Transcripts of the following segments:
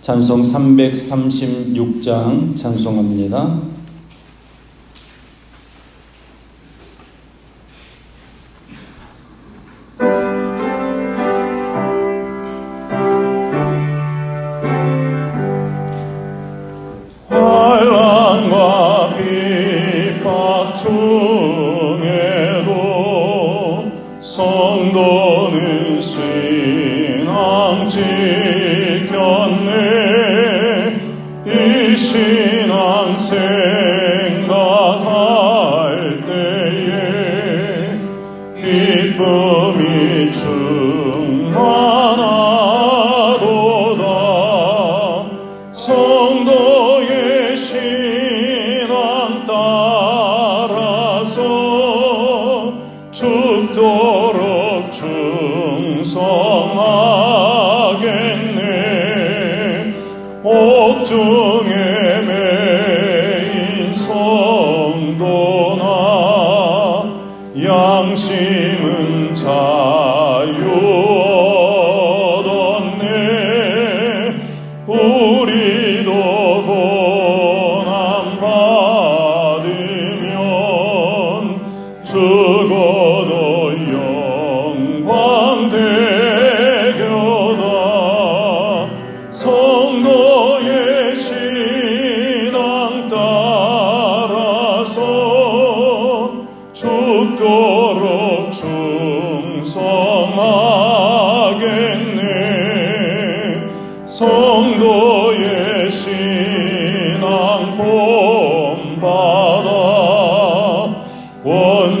찬송 336장 찬송합니다.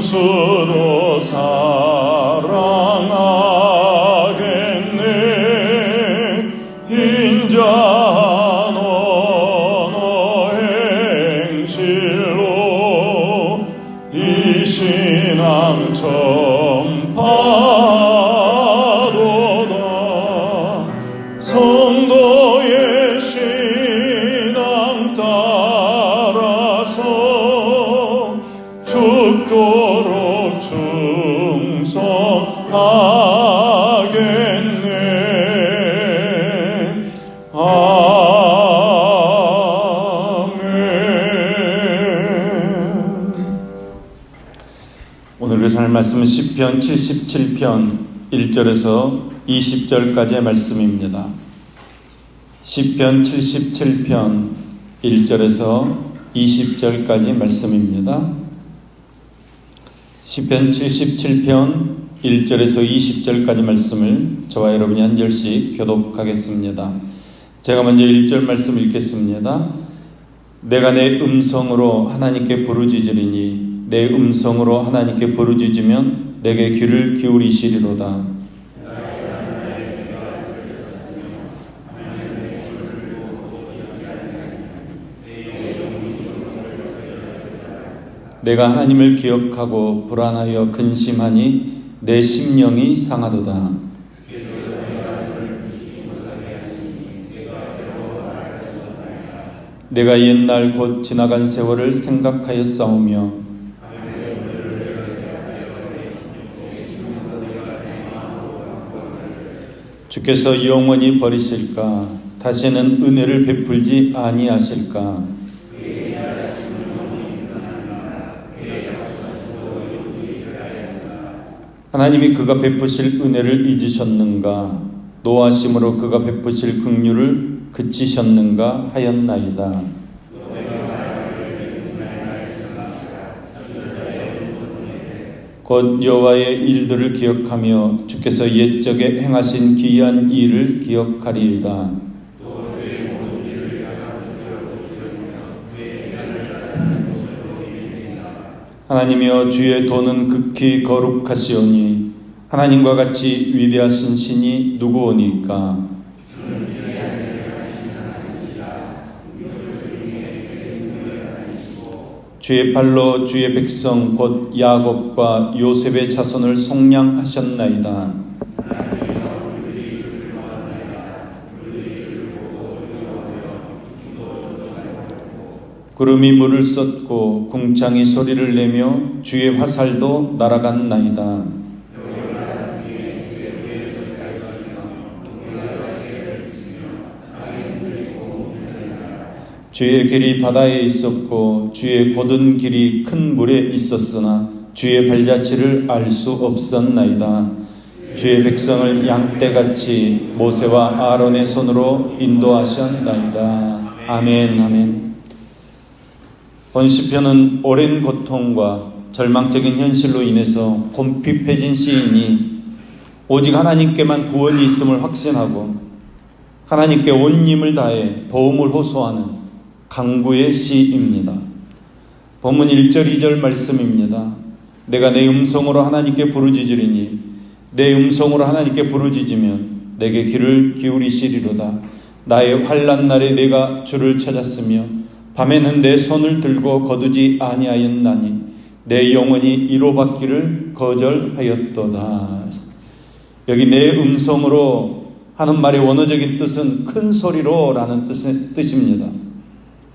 원 하겠네 아멘 오늘 교사할 말씀은 10편 77편 1절에서 20절까지의 말씀입니다. 10편 77편 1절에서 20절까지 말씀입니다. 10편 77편 1절에서 20절까지 말씀을 저와 여러분이 한 절씩 교독하겠습니다. 제가 먼저 1절 말씀 읽겠습니다. 내가 내 음성으로 하나님께 부르짖으리니 내 음성으로 하나님께 부르짖으면 내게 귀를 기울이시리로다. 내가 하나님을 기억하고 불안하여 근심하니 내 심령이 상하도다. 내가 옛날 곧 지나간 세월을 생각하여 싸우며 주께서 영원히 버리실까 다시는 은혜를 베풀지 아니하실까 하나님이 그가 베푸실 은혜를 잊으셨는가 노하심으로 그가 베푸실 긍휼을 그치셨는가 하였나이다. 곧 여호와의 일들을 기억하며 주께서 옛적에 행하신 기이한 일을 기억하리이다. 하나님이여 주의 도는 극히 거룩하시오니 하나님과 같이 위대하신 신이 누구오니까 주의 팔로 주의 백성 곧 야곱과 요셉의 자손을 속량하셨나이다. 구름이 물을 쏟고 궁창이 소리를 내며 주의 화살도 날아갔나이다. 주의 길이 바다에 있었고 주의 곧은 길이 큰 물에 있었으나 주의 발자취를 알 수 없었나이다. 주의 백성을 양떼같이 모세와 아론의 손으로 인도하셨나이다. 아멘 아멘. 본 시편은 오랜 고통과 절망적인 현실로 인해서 곰핍해진 시인이 오직 하나님께만 구원이 있음을 확신하고 하나님께 온 힘을 다해 도움을 호소하는 강구의 시입니다. 본문 1절 2절 말씀입니다. 내가 내 음성으로 하나님께 부르짖으리니 내 음성으로 하나님께 부르짖으면 내게 귀를 기울이시리로다. 나의 환난 날에 내가 주를 찾았으며 밤에는 내 손을 들고 거두지 아니하였나니 내 영혼이 이로 받기를 거절하였도다. 여기 내 음성으로 하는 말의 원어적인 뜻은 큰 소리로라는 뜻, 뜻입니다.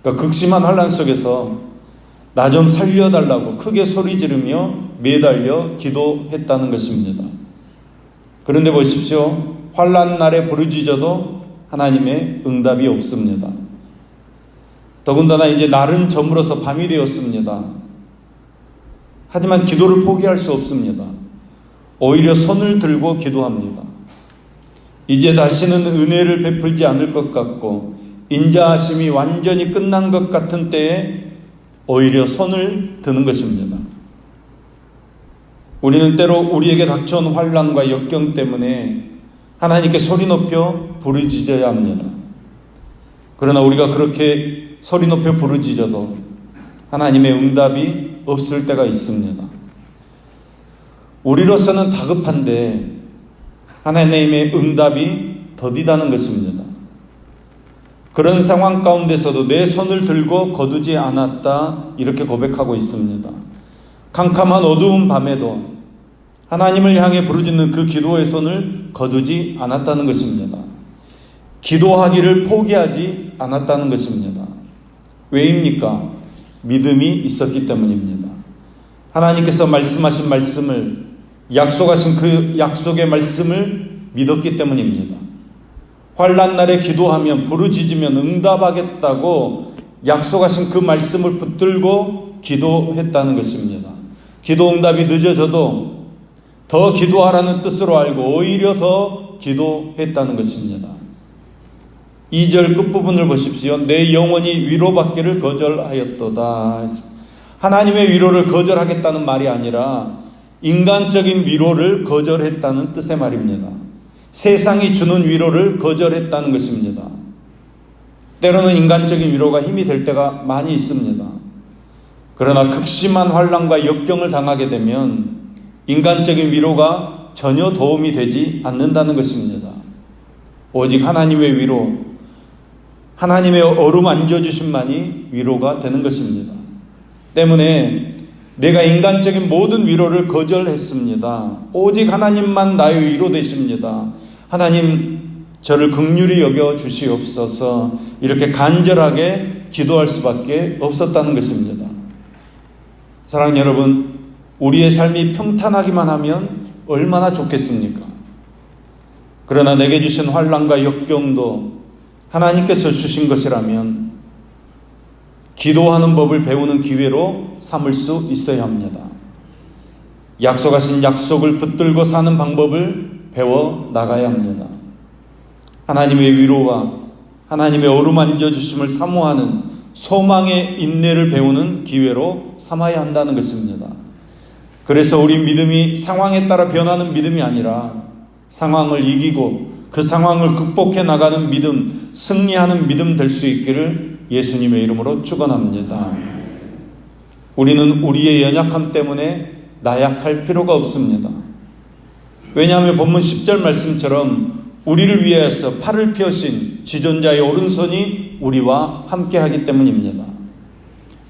그러니까 극심한 환란 속에서 나 좀 살려달라고 크게 소리 지르며 매달려 기도했다는 것입니다. 그런데 보십시오. 환란 날에 부르짖어도 하나님의 응답이 없습니다. 더군다나 이제 날은 저물어서 밤이 되었습니다. 하지만 기도를 포기할 수 없습니다. 오히려 손을 들고 기도합니다. 이제 다시는 은혜를 베풀지 않을 것 같고 인자하심이 완전히 끝난 것 같은 때에 오히려 손을 드는 것입니다. 우리는 때로 우리에게 닥쳐온 환란과 역경 때문에 하나님께 소리 높여 부르짖어야 합니다. 그러나 우리가 그렇게 소리 높여 부르짖어도 하나님의 응답이 없을 때가 있습니다. 우리로서는 다급한데 하나님의 응답이 더디다는 것입니다. 그런 상황 가운데서도 내 손을 들고 거두지 않았다 이렇게 고백하고 있습니다. 캄캄한 어두운 밤에도 하나님을 향해 부르짖는 그 기도의 손을 거두지 않았다는 것입니다. 기도하기를 포기하지 않았다는 것입니다. 왜입니까? 믿음이 있었기 때문입니다. 하나님께서 말씀하신 말씀을 약속하신 그 약속의 말씀을 믿었기 때문입니다. 환란 날에 기도하면 부르짖으면 응답하겠다고 약속하신 그 말씀을 붙들고 기도했다는 것입니다. 기도 응답이 늦어져도 더 기도하라는 뜻으로 알고 오히려 더 기도했다는 것입니다. 2절 끝부분을 보십시오. 내 영혼이 위로받기를 거절하였도다. 하나님의 위로를 거절하겠다는 말이 아니라 인간적인 위로를 거절했다는 뜻의 말입니다. 세상이 주는 위로를 거절했다는 것입니다. 때로는 인간적인 위로가 힘이 될 때가 많이 있습니다. 그러나 극심한 환란과 역경을 당하게 되면 인간적인 위로가 전혀 도움이 되지 않는다는 것입니다. 오직 하나님의 위로, 하나님의 어루만져 주심만이 위로가 되는 것입니다. 때문에 내가 인간적인 모든 위로를 거절했습니다. 오직 하나님만 나의 위로 되십니다. 하나님 저를 극률히 여겨 주시옵소서 이렇게 간절하게 기도할 수밖에 없었다는 것입니다. 사랑하는 여러분, 우리의 삶이 평탄하기만 하면 얼마나 좋겠습니까? 그러나 내게 주신 환란과 역경도 하나님께서 주신 것이라면 기도하는 법을 배우는 기회로 삼을 수 있어야 합니다. 약속하신 약속을 붙들고 사는 방법을 배워 나가야 합니다. 하나님의 위로와 하나님의 어루만져 주심을 사모하는 소망의 인내를 배우는 기회로 삼아야 한다는 것입니다. 그래서 우리 믿음이 상황에 따라 변하는 믿음이 아니라 상황을 이기고 그 상황을 극복해 나가는 믿음, 승리하는 믿음 될 수 있기를 예수님의 이름으로 축원합니다. 우리는 우리의 연약함 때문에 나약할 필요가 없습니다. 왜냐하면 본문 10절 말씀처럼 우리를 위해서 팔을 펴신 지존자의 오른손이 우리와 함께하기 때문입니다.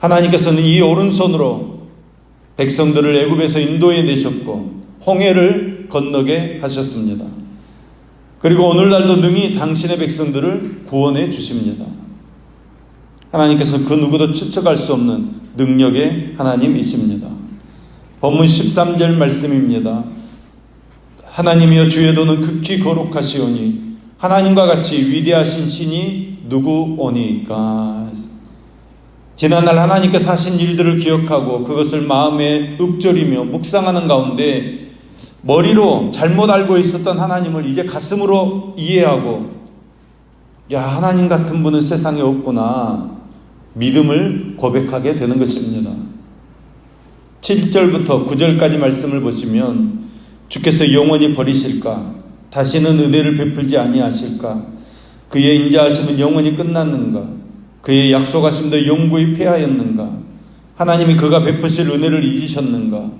하나님께서는 이 오른손으로 백성들을 애굽에서 인도해 내셨고 홍해를 건너게 하셨습니다. 그리고 오늘날도 능히 당신의 백성들을 구원해 주십니다. 하나님께서 그 누구도 추측할 수 없는 능력의 하나님이십니다. 본문 13절 말씀입니다. 하나님이여 주의 도는 극히 거룩하시오니 하나님과 같이 위대하신 신이 누구오니까 지난날 하나님께서 하신 일들을 기억하고 그것을 마음에 읊조리며 묵상하는 가운데 머리로 잘못 알고 있었던 하나님을 이제 가슴으로 이해하고 야 하나님 같은 분은 세상에 없구나. 믿음을 고백하게 되는 것입니다. 7절부터 9절까지 말씀을 보시면 주께서 영원히 버리실까? 다시는 은혜를 베풀지 아니하실까? 그의 인자하심은 영원히 끝났는가? 그의 약속하심도 영구히 폐하였는가? 하나님이 그가 베푸실 은혜를 잊으셨는가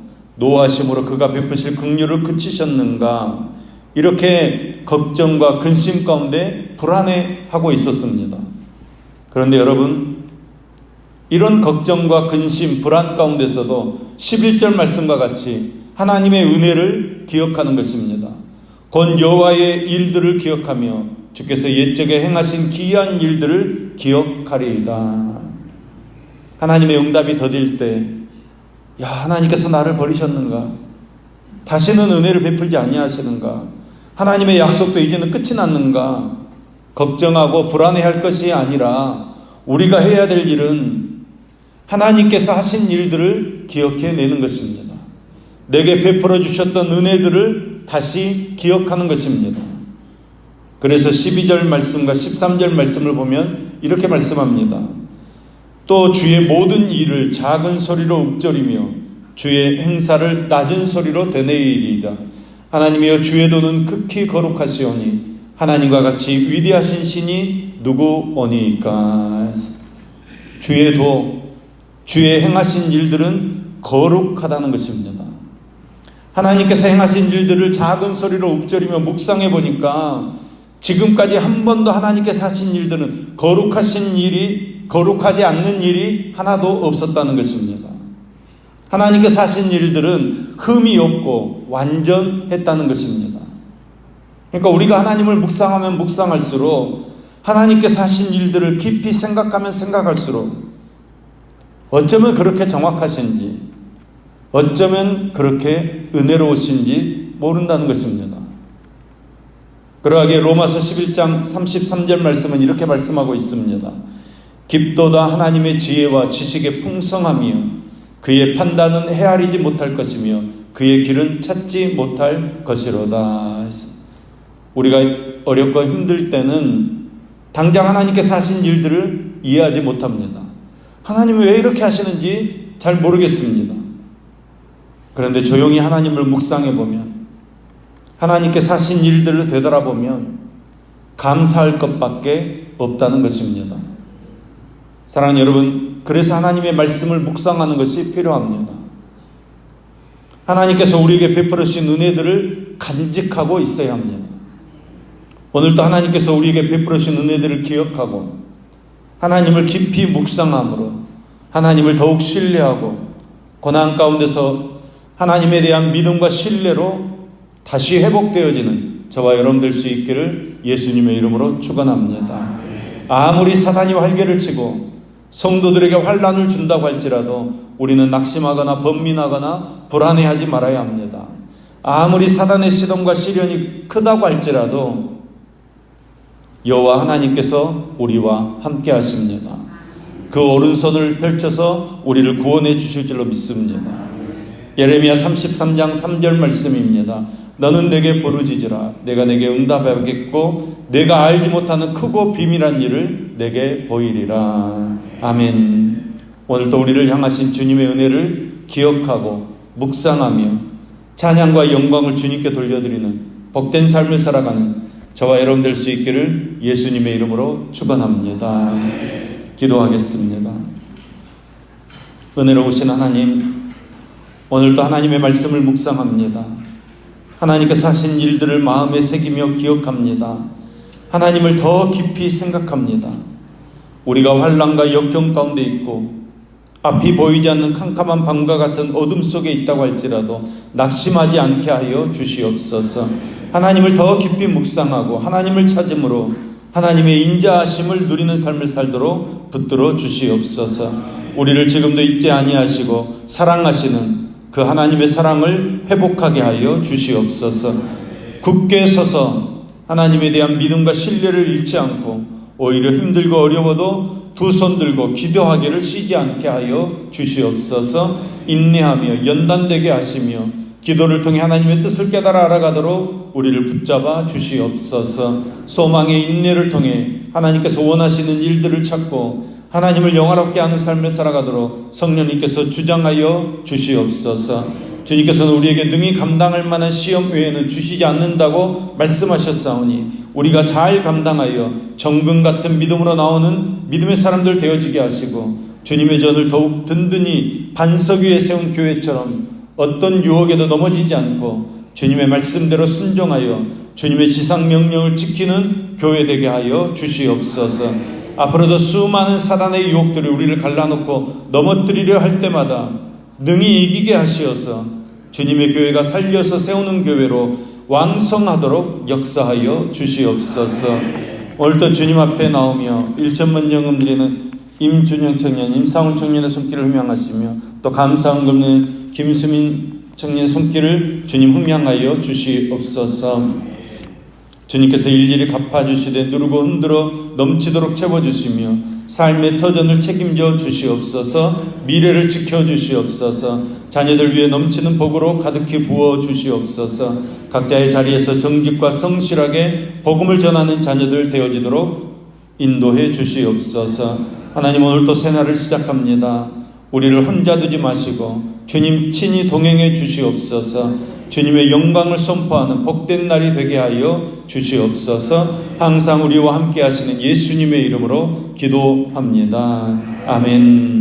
노하심으로 그가 베푸실 긍휼을 그치셨는가 이렇게 걱정과 근심 가운데 불안해하고 있었습니다. 그런데 여러분 이런 걱정과 근심, 불안 가운데서도 11절 말씀과 같이 하나님의 은혜를 기억하는 것입니다. 곧 여호와의 일들을 기억하며 주께서 옛적에 행하신 기이한 일들을 기억하리이다. 하나님의 응답이 더딜 때, 야 하나님께서 나를 버리셨는가? 다시는 은혜를 베풀지 아니하시는가? 하나님의 약속도 이제는 끝이 났는가? 걱정하고 불안해할 것이 아니라 우리가 해야 될 일은 하나님께서 하신 일들을 기억해 내는 것입니다. 내게 베풀어 주셨던 은혜들을 다시 기억하는 것입니다. 그래서 12절 말씀과 13절 말씀을 보면 이렇게 말씀합니다. 또 주의 모든 일을 작은 소리로 읊조리며 주의 행사를 낮은 소리로 되뇌이리이다. 하나님이여 주의 도는 극히 거룩하시오니 하나님과 같이 위대하신 신이 누구오니까 주의 도 주의 행하신 일들은 거룩하다는 것입니다. 하나님께서 행하신 일들을 작은 소리로 읊조리며 묵상해 보니까 지금까지 한 번도 하나님께서 하신 일들은 거룩하신 일이 거룩하지 않는 일이 하나도 없었다는 것입니다. 하나님께서 하신 일들은 흠이 없고 완전했다는 것입니다. 그러니까 우리가 하나님을 묵상하면 묵상할수록 하나님께서 하신 일들을 깊이 생각하면 생각할수록 어쩌면 그렇게 정확하신지 어쩌면 그렇게 은혜로우신지 모른다는 것입니다. 그러하게 로마서 11장 33절 말씀은 이렇게 말씀하고 있습니다. 깊도다 하나님의 지혜와 지식의 풍성함이요 그의 판단은 헤아리지 못할 것이며 그의 길은 찾지 못할 것이로다. 우리가 어렵고 힘들 때는 당장 하나님께서 하신 일들을 이해하지 못합니다. 하나님이 왜 이렇게 하시는지 잘 모르겠습니다. 그런데 조용히 하나님을 묵상해 보면 하나님께서 하신 일들을 되돌아보면 감사할 것밖에 없다는 것입니다. 사랑하는 여러분, 그래서 하나님의 말씀을 묵상하는 것이 필요합니다. 하나님께서 우리에게 베풀어 주신 은혜들을 간직하고 있어야 합니다. 오늘도 하나님께서 우리에게 베풀어 주신 은혜들을 기억하고 하나님을 깊이 묵상함으로 하나님을 더욱 신뢰하고 고난 가운데서 하나님에 대한 믿음과 신뢰로 다시 회복되어지는 저와 여러분 될 수 있기를 예수님의 이름으로 축원합니다. 아무리 사단이 활개를 치고 성도들에게 환란을 준다고 할지라도 우리는 낙심하거나 번민하거나 불안해하지 말아야 합니다. 아무리 사단의 시동과 시련이 크다고 할지라도 여호와 하나님께서 우리와 함께 하십니다. 그 오른손을 펼쳐서 우리를 구원해 주실 줄로 믿습니다. 예레미야 33장 3절 말씀입니다. 너는 내게 부르짖으라 내가 내게 응답하겠고 내가 알지 못하는 크고 비밀한 일을 내게 보이리라. 아멘. 오늘도 우리를 향하신 주님의 은혜를 기억하고 묵상하며 찬양과 영광을 주님께 돌려드리는 복된 삶을 살아가는 저와 여러분 될 수 있기를 예수님의 이름으로 축원합니다. 기도하겠습니다. 은혜로우신 하나님, 오늘도 하나님의 말씀을 묵상합니다. 하나님께서 하신 일들을 마음에 새기며 기억합니다. 하나님을 더 깊이 생각합니다. 우리가 환란과 역경 가운데 있고 앞이 보이지 않는 캄캄한 밤과 같은 어둠 속에 있다고 할지라도 낙심하지 않게 하여 주시옵소서. 하나님을 더 깊이 묵상하고 하나님을 찾음으로 하나님의 인자하심을 누리는 삶을 살도록 붙들어 주시옵소서. 우리를 지금도 잊지 아니하시고 사랑하시는 그 하나님의 사랑을 회복하게 하여 주시옵소서. 굳게 서서 하나님에 대한 믿음과 신뢰를 잃지 않고 오히려 힘들고 어려워도 두 손 들고 기도하기를 쉬지 않게 하여 주시옵소서 인내하며 연단되게 하시며 기도를 통해 하나님의 뜻을 깨달아 알아가도록 우리를 붙잡아 주시옵소서 소망의 인내를 통해 하나님께서 원하시는 일들을 찾고 하나님을 영화롭게 하는 삶을 살아가도록 성령님께서 주장하여 주시옵소서 주님께서는 우리에게 능히 감당할 만한 시험 외에는 주시지 않는다고 말씀하셨사오니 우리가 잘 감당하여 정금 같은 믿음으로 나오는 믿음의 사람들 되어지게 하시고 주님의 전을 더욱 든든히 반석 위에 세운 교회처럼 어떤 유혹에도 넘어지지 않고 주님의 말씀대로 순종하여 주님의 지상 명령을 지키는 교회 되게 하여 주시옵소서. 앞으로도 수많은 사단의 유혹들이 우리를 갈라놓고 넘어뜨리려 할 때마다 능히 이기게 하시어서 주님의 교회가 살려서 세우는 교회로 왕성하도록 역사하여 주시옵소서. 오늘도 주님 앞에 나오며 1천만 영음 드리는 임준영 청년, 임상훈 청년의 손길을 흠양하시며 또 감사한 금는 김수민 청년의 손길을 주님 흠양하여 주시옵소서. 주님께서 일일이 갚아주시되 누르고 흔들어 넘치도록 채워주시며 삶의 터전을 책임져 주시옵소서 미래를 지켜주시옵소서 자녀들 위해 넘치는 복으로 가득히 부어 주시옵소서 각자의 자리에서 정직과 성실하게 복음을 전하는 자녀들 되어지도록 인도해 주시옵소서. 하나님 오늘 또 새날을 시작합니다. 우리를 혼자 두지 마시고 주님 친히 동행해 주시옵소서 주님의 영광을 선포하는 복된 날이 되게 하여 주시옵소서 항상 우리와 함께 하시는 예수님의 이름으로 기도합니다. 아멘.